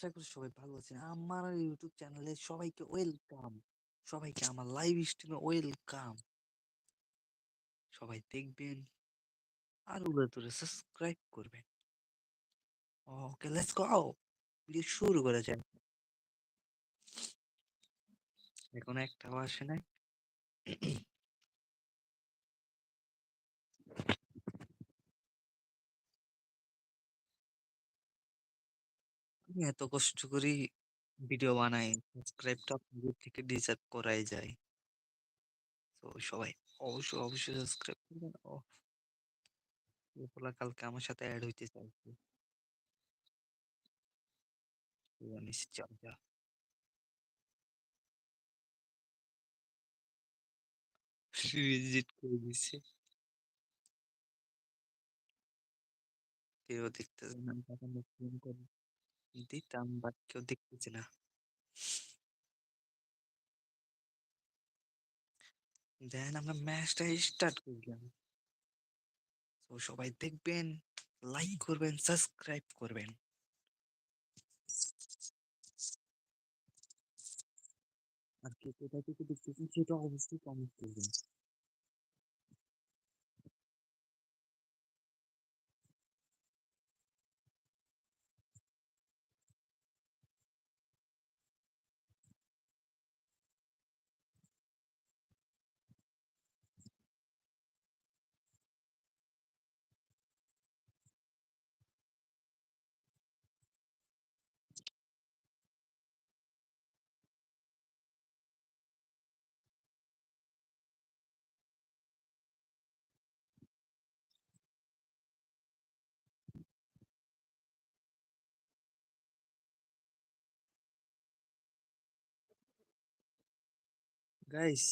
আশা করি সবাই ভালো আছেন। আমার ইউটিউব চ্যানেলে সবাইকে ওয়েলকাম। সবাইকে আমার লাইভ স্ট্রিমে ওয়েলকাম। সবাই দেখবেন আর উড়ে ধরে সাবস্ক্রাইব করবেন। Okay let's go. ভিডিও শুরু করা যাক। এখন একটাও আসে নাই। আমি এত কষ্ট করি ভিডিও বানাই সাবস্ক্রাইবটা আপনাদের থেকে ডিজার্ভ করাই যায়। তো সবাই অবশ্যই অবশ্যই সাবস্ক্রাইব করবেন। ও এগুলা কালকে আমার সাথে অ্যাড হইতে চাইছে জানিস চল যা ভিজিট করে কেউ দেখতেছে না দিতাম বাট কেউ দেখতেছে না। দেন আমরা ম্যাচটা স্টার্ট করলাম। তো সবাই দেখবেন লাইক করবেন সাবস্ক্রাইব করবেন। আর কে কোথা থেকে দেখতেছেন, সেটা অবশ্যই কমেন্ট করবেন। গাইস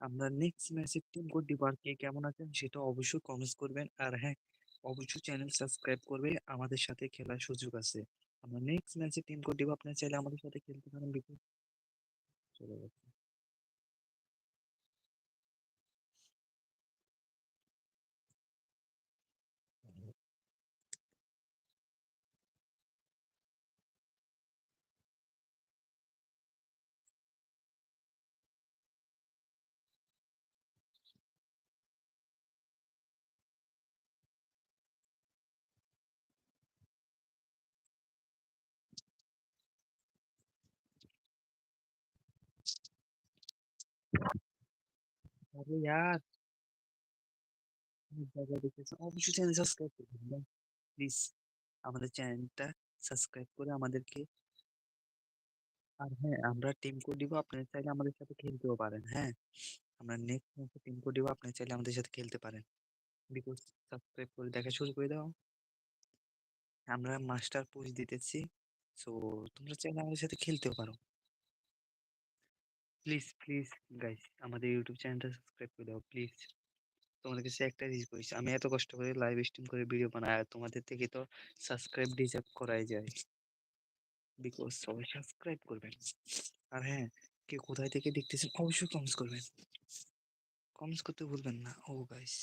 আমরা নেক্সট ম্যাচে টিম কোড ডিপার কে কেমন আছেন সেটা অবশ্যই কমেন্টস করবেন। আর হ্যাঁ অবশ্যই চ্যানেল সাবস্ক্রাইব করবে আমাদের সাথে খেলার সুযোগ আছে। আমরা নেক্সট ম্যাচে টিম কোড দিব আপনারা চাইলে আমাদের সাথে খেলতে পারেন। বিপুল চলে গেছে। অবশ্যই সাবস্ক্রাইব করবেন প্লিজ আমাদের চ্যানেলটা সাবস্ক্রাইব করে আমাদেরকে আর হ্যাঁ আমরা টিম কোড দিব আপনারা চাইলে আমাদের সাথে খেলতেও পারেন হ্যাঁ আমরা নেক্সট টিম কোড দিব আপনারা চাইলে আমাদের সাথে খেলতে পারেন বিকজ সাবস্ক্রাইব করে দেখা শুরু করে দাও আমরা মাস্টার পুশ দিতেছি সো তোমরা চাইলে আমাদের সাথে খেলতেও পারো প্লিজ প্লিজ গাইস আমাদের ইউটিউব চ্যানেলটা সাবস্ক্রাইব করে দাও প্লিজ তোমাদের কাছে একটা রিকোয়েস্ট আমি এত কষ্ট করে লাইভ স্ট্রিম করে ভিডিও বানাই, আর তোমাদের থেকে তো সাবস্ক্রাইব ডিজার্ভ করাই যায়। বিকজ সবাই সাবস্ক্রাইব করবেন। আর হ্যাঁ কে কোথায় থেকে দেখতেছেন অবশ্যই কমেন্টস করবেন। কমেন্টস করতে ভুলবেন না। ও গাইস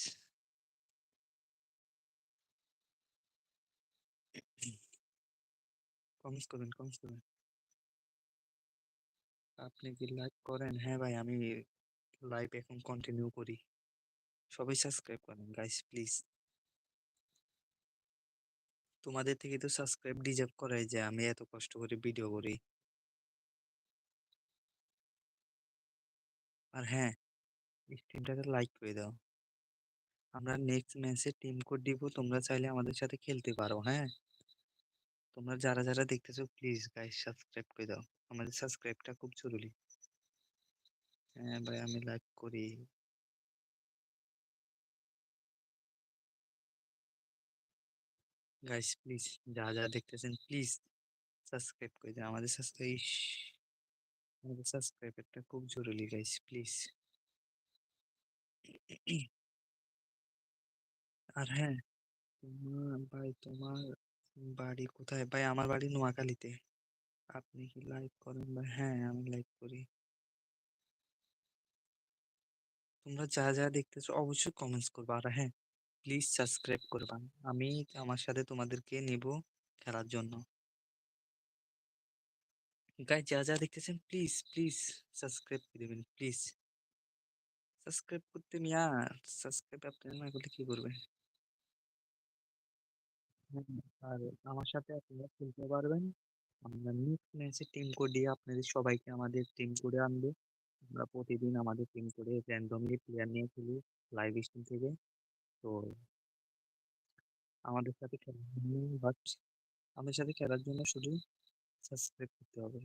কমেন্টস করবেন কমেন্টস করবেন। আপনি কি লাইভ করেন? হ্যাঁ ভাই, আমি লাইভ এখন কন্টিনিউ করি। সবাই সাবস্ক্রাইব করেন গাইস প্লিজ তোমাদের থেকে তো সাবস্ক্রাইব ডিজার্ভ করাই যে আমি এত কষ্ট করে ভিডিও করি। আর হ্যাঁ স্ট্রিমটাকে লাইক করে দাও। আমরা নেক্সট ম্যাচে টিম কোড দিব, তোমরা চাইলে আমাদের সাথে খেলতে পারো হ্যাঁ? তোমরা যারা যারা দেখতেছো প্লিজ গাইস সাবস্ক্রাইব করে দাও। আমাদের সাবস্ক্রাইবটা খুব জরুরি। হ্যাঁ ভাই, আমি লাইক করি। গাইস প্লিজ যা যা দেখতেছেন প্লিজ সাবস্ক্রাইব করে দাও। আমাদের সাবস্ক্রাইব আমাদের সাবস্ক্রাইবারটা খুব জরুরি গাইস প্লিজ আর হ্যাঁ তোমার, ভাই, তোমার বাড়ি কোথায়? ভাই আমার বাড়ি নোয়াখালীতে। আপনি কি লাইক করেন ভাই হ্যাঁ আমি লাইক করি। তোমরা যা যা দেখতেছো অবশ্যই কমেন্টস করবা। আর হ্যাঁ প্লিজ সাবস্ক্রাইব করবা। আমি আমার সাথে তোমাদেরকে নিব খেলার জন্য। গাই যা যা দেখতেছেন প্লিজ, প্লিজ সাবস্ক্রাইব করে দিবেন প্লিজ। সাবস্ক্রাইব করতে মিয়া সাবস্ক্রাইব আপনারা না করলে কি করবে? আর আমার সাথে আপনারা খেলতে পারবেন। আমরা নেক্সট ম্যাচে টিম কোড দিয়ে আপনাদের সবাইকে আমাদের টিম কোডে আনব। আমরা প্রতিদিন আমাদের টিম কোডে randomly প্লেয়ার নিয়ে খেলি লাইভ স্ট্রিম থেকে। তো আমাদের সাথে খেলার জন্য বাট আমাদের সাথে খেলার জন্য শুধু সাবস্ক্রাইব করতে হবে।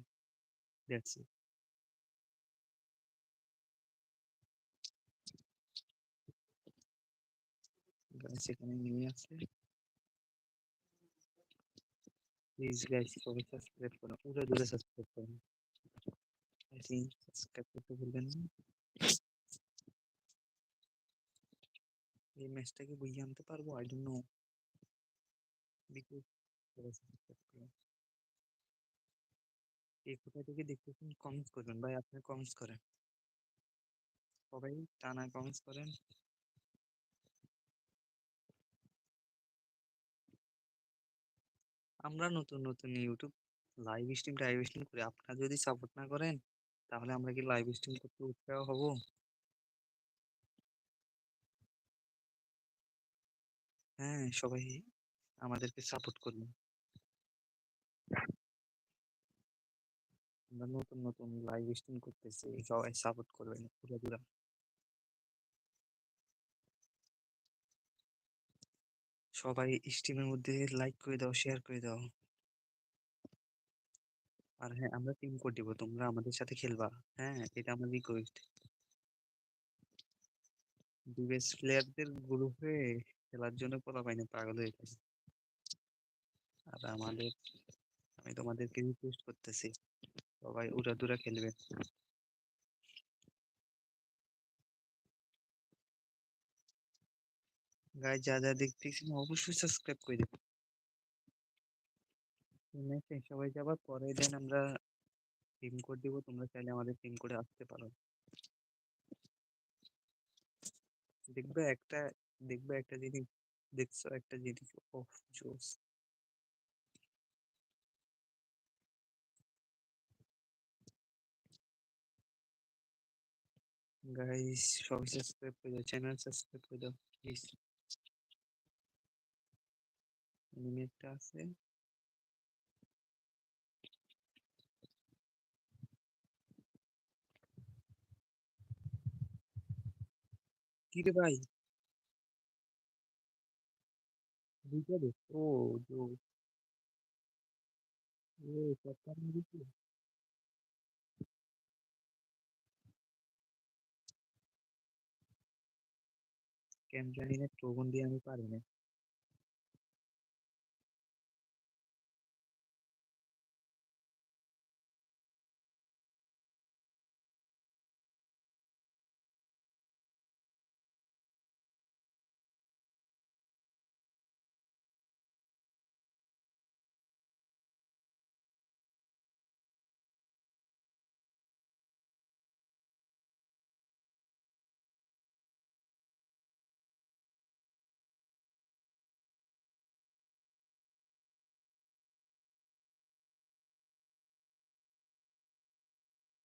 গাইস এখানে নেমে আছে। প্লিজ গাইস সবাই সাবস্ক্রাইব করুন। উড়ে দূরে সাবস্ক্রাইব করুন। আই সাবস্ক্রাইব করতে ভুলবেন না। এই ম্যাচটাকে বইয়ে আনতে পারব? I don't know. বিকজ। কে কোথা থেকে দেখতেছেন কমেন্টস করবেন ভাই আপনি কমেন্টস করেন। সবাই টানা কমেন্টস করেন। আমরা নতুন, নতুন ইউটিউব লাইভ স্ট্রিম টাইভ স্ট্রিম করি। আপনারা যদি সাপোর্ট না করেন তাহলে আমরা কি লাইভ স্ট্রিম করতে উৎসাহ হব? হ্যাঁ, সবাই আমাদেরকে সাপোর্ট করুন। আমরা নতুন, নতুন লাইভ স্ট্রিম করতেছি। সবাই সাপোর্ট করবেন উড়াদুরা। সবাই স্ট্রিমের মধ্যে লাইক করে দাও, শেয়ার করে দাও। আর হ্যাঁ, আমরা টিম কোড দিব। তোমরা আমাদের সাথে খেলবা। হ্যাঁ, এটা আমার রিকোয়েস্ট। বেস্ট প্লেয়ারদের গ্রুপে খেলার জন্য পোলাপাইনে পাগল হয়ে গেছে। আর আমাদের আমি তোমাদেরকে রিকোয়েস্ট করতেছি। সবাই উড়াদুরা খেলবে। গাইস যা, যা দেখতেছেন অবশ্যই সাবস্ক্রাইব করে দিবেন। ম্যাচে সবাই যাবার পরের দিন আমরা টিম কোড দিব। তোমরা চাইলে আমাদের টিম কোডে আসতে পারো। দেখবে একটা দেখবে একটা জিনিস দেখছ একটা জিনিস ওফ জোস। গাইস সবাই সাবস্ক্রাইব করে দাও। চ্যানেল সাবস্ক্রাইব করে দাও প্লিজ। এনিমি একটা আছে। কিরে ভাই? দুইটা দে। ও জোস। ও চক্কার মেরেছে। কেন জানি না ট্রোবন দিয়ে আমি পারি না।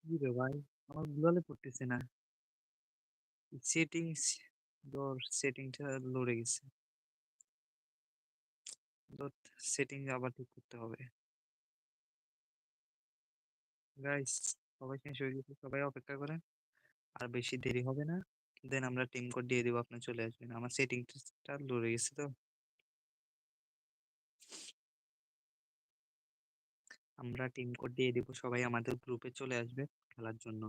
কিরে ভাই? আমার গ্লোয়ালে পড়তেছে না। সেটিংস ধর সেটিংটা লড়ে গেছে। ধুর সেটিং আবার ঠিক করতে হবে। গাইস সবাই শেষ হয়ে গেছে। সবাই অপেক্ষা করেন। আর বেশি দেরি হবে না। দেন আমরা টিম কোড দিয়ে দিব, আপনি চলে আসবেন। আমার সেটিংসটা লড়ে গেছে তো। আমরা টিম কোড দিয়ে দেবো সবাই আমাদের গ্রুপে চলে আসবে খেলার জন্য।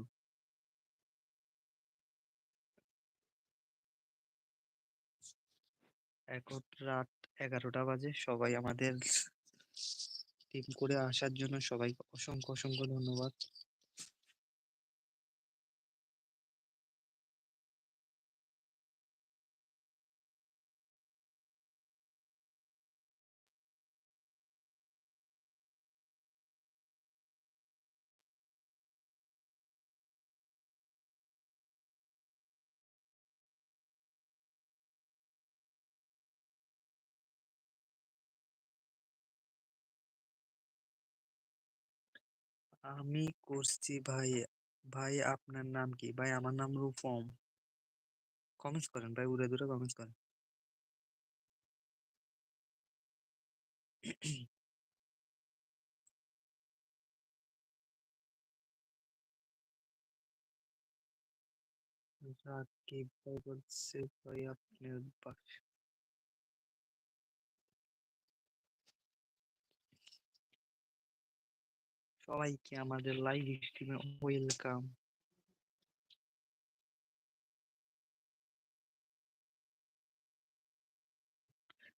এখন রাত ১১টা বাজে। সবাই আমাদের টিম করে আসার জন্য সবাই অসংখ্য, অসংখ্য ধন্যবাদ। আমি করছি ভাই ভাই আপনার নাম কি? ভাই আমার নাম রূপম। কমেন্টস করেন ভাই, উড়ে দূরে কমেন্টস করেন। রাকিব ভাই বলছে, ভাই আপনার সবাইকে আমাদের লাইভ স্ট্রিমে ওয়েলকাম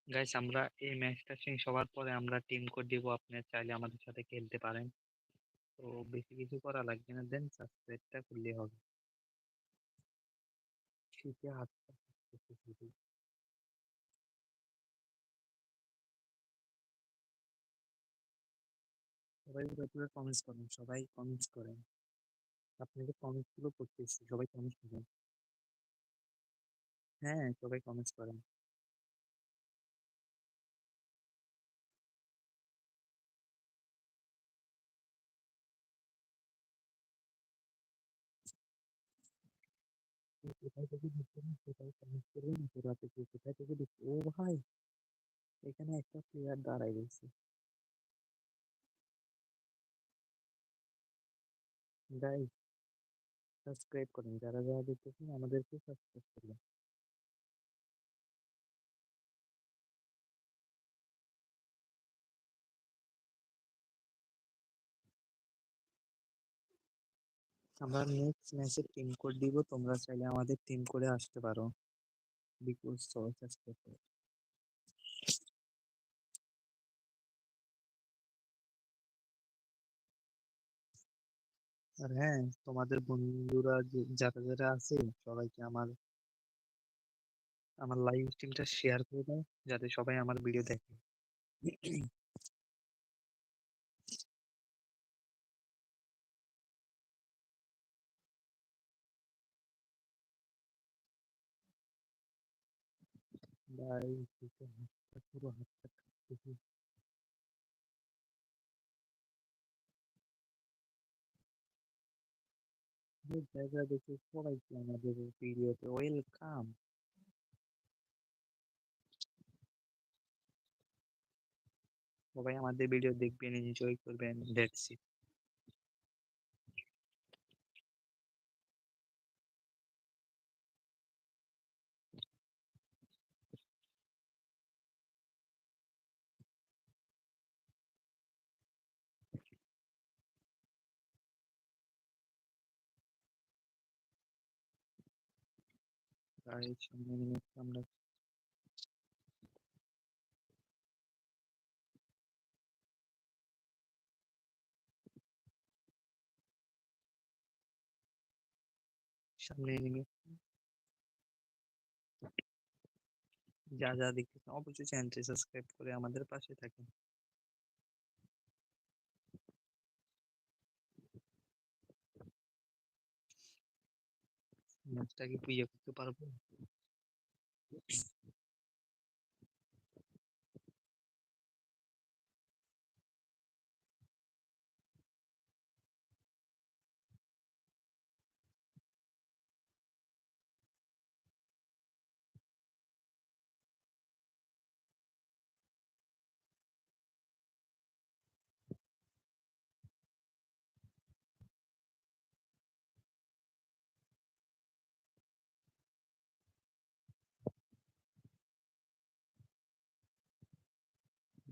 গাইস আমরা এই ম্যাচটা শেষ হওয়ার পরে আমরা টিম কোড দিব, আপনি চাইলে আমাদের সাথে খেলতে পারেন। তো বেশি কিছু করা লাগবে না, দেন সাবস্ক্রাইবটা করলে হবে। শীতে হাত সবাই পুরো পুরো কমেন্টস করেন, সবাই কমেন্টস করেন। আপনাদেরগুলো করতেছি সবাই কমেন্টস করেন। হ্যাঁ সবাই কমেন্টস করেন। কোথায় থেকে কোথায় ও ভাই, এখানে একটা প্লেয়ার দাঁড়ায় রয়েছে। গাইস সাবস্ক্রাইব করেন। যারা যারা দেখতেছেন, আমাদেরকে সাবস্ক্রাইব করবেন। আমরা নেক্সট ম্যাচে টিম কোড দিব। তোমরা চাইলে আমাদের টিম কোডে আসতে পারো। বিপুল সবাই সাবস্ক্রাইব করো। আর হ্যাঁ তোমাদের বন্ধুরা যারা যারা আছে, সবাইকে আমার আমার লাইভ স্ট্রিমটা শেয়ার করে দাও, যাতে সবাই আমার ভিডিও দেখে। ভাই দুটো হাতটা পুরো হাতটা কাঁপতেছে যে জায়গা দেখে সবাইকে আমাদের ভিডিওতে ওয়েলকাম সবাই আমাদের ভিডিও দেখবেন এনজয় করবেন দ্যাটস ইট গাইস সামনে minute আমরা সামনে এনিমি যা যা দেখতেছেন অবশ্যই চ্যানেলটি সাবস্ক্রাইব করে আমাদের পাশে থাকেন ম্যাচটা কি পুইয়া করতে পারব।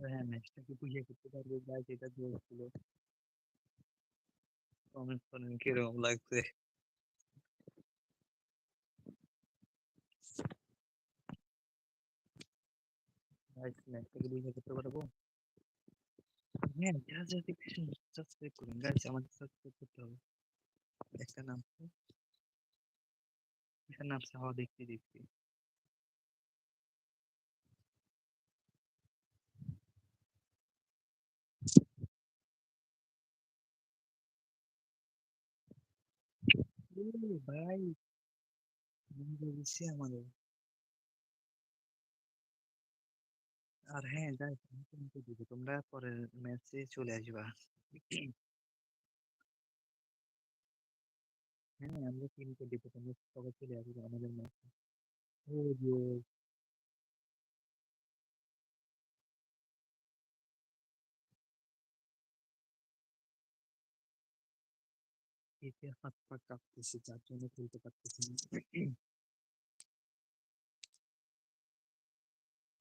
হ্যাঁ ম্যাচটা কি পুইয়া করতে পারবে গাইস এটা যে ছিল। কমেন্ট করেন, কীরকম লাগছে? গাইস ম্যাচটা কি পুইয়া করতে পারব? হ্যাঁ আমাদের করতে হবে। একটা নামছে একটা নামছে হ দেখছি দেখছি ভাই দিচ্ছে আমাদের আর হ্যাঁ যাই তোমরা পরের ম্যাচে চলে আসবা হ্যাঁ আমরা টিমকে দিব তোমরা সবাই চলে আসবে আমাদের ম্যাচে এতে হাত পা কাঁপতেছে, যার জন্য খেলতে পারতেছি না।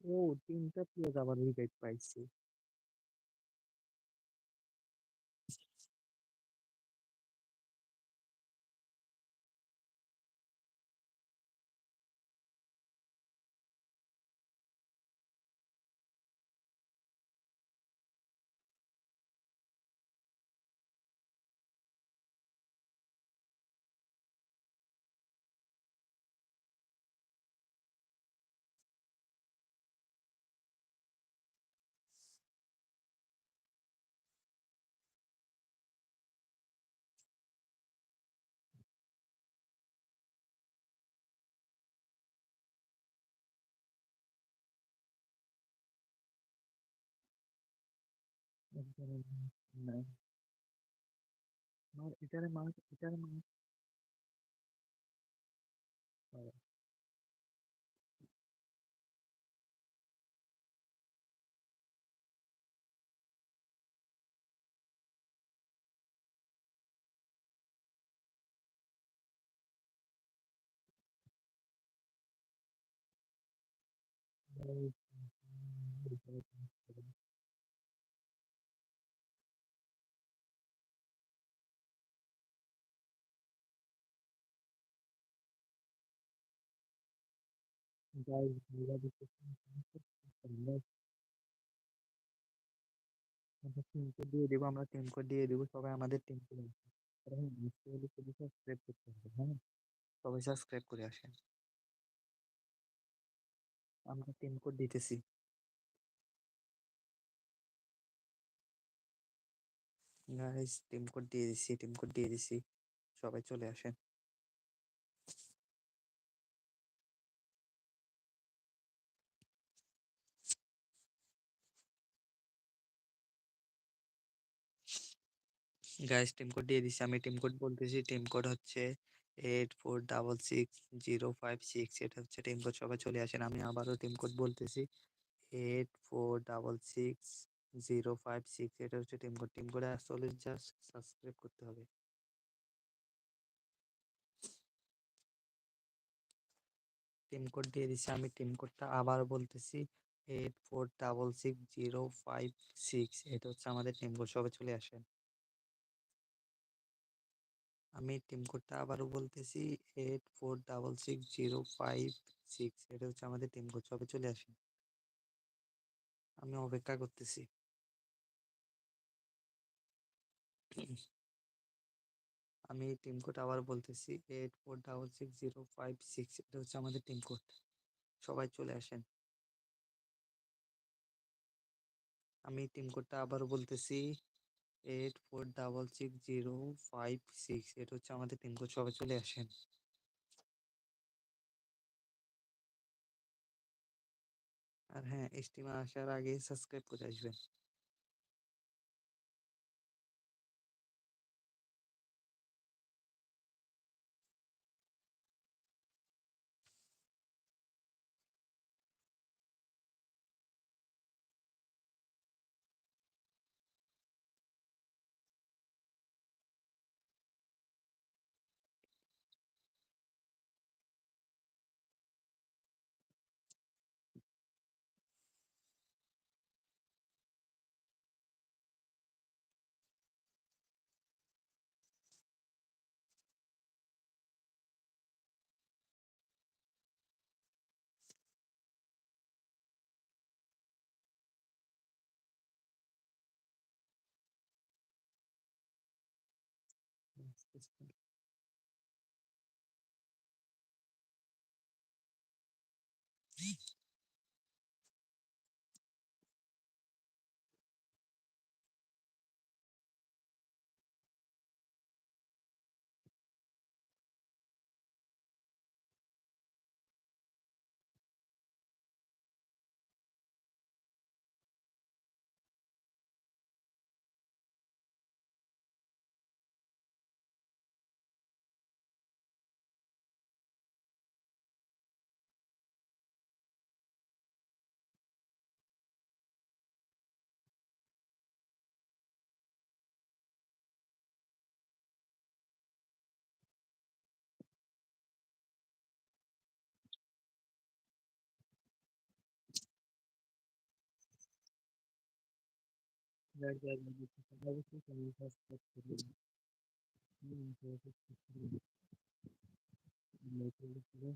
ও, তিনটা প্লেয়ার আবার রিভাইভ পাইছে। না মার এটারে মার এটারে মার Code দিয়ে দেবো আমরা টিম কোড দিয়ে দেবো সবাই আমাদের টিম কোড সাবস্ক্রাইব করতে হবে হ্যাঁ সবাই সাবস্ক্রাইব করে আসেন আমরা টিম কোড দিতেছি গাইস টিম কোড দিয়ে দিছি টিম কোড দিয়ে দিছি। সবাই চলে আসেন। গাইস টিম কোড দিয়ে দিছি। আমি টিম কোড বলতেছি টিম কোড হচ্ছে eight four double six zero five six এটা হচ্ছে টিম কোড সবাই চলে আসেন। আমি আবারও টিম কোড বলতেছি eight four double six zero five six এটা হচ্ছে টিম কোড টিম কোডে আসলে জাস্ট সাবস্ক্রাইব করতে হবে। টিম কোড দিয়ে দিছি, আমি টিম কোডটা আবার বলতেছি eight four double six zero five six এটা হচ্ছে আমাদের টিম কোড সবাই চলে আসেন। আমি টিম কোডটা আবারও বলতেছি eight four double six zero five six এটা হচ্ছে আমাদের টিম কোড সবাই চলে আসেন আমি অপেক্ষা করতেছি। আমি টিম কোড আবার বলতেছি eight four double six zero five six এটা হচ্ছে আমাদের টিম কোড সবাই চলে আসেন। আমি টিম কোডটা আবারও বলতেছি eight four double six zero five six এটা হচ্ছে আমাদের পিনকোড কোড সবাই চলে আসেন। আর হ্যাঁ স্টিমার আসার আগে সাবস্ক্রাইব করে আসবেন। ですね。থেকে অবশ্যই চ্যানেল সাবস্ক্রাইব করবেন হুম, সাবস্ক্রাইব করবেন। লাইক করবেন।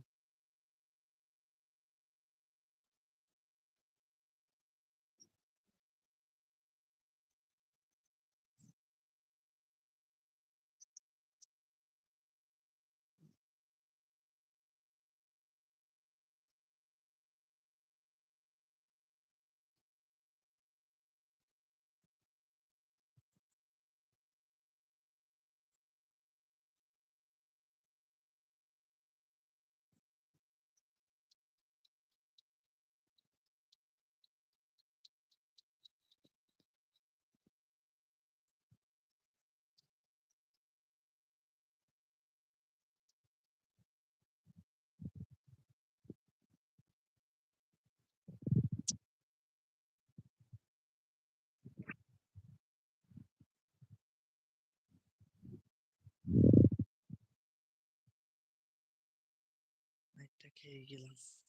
可以了。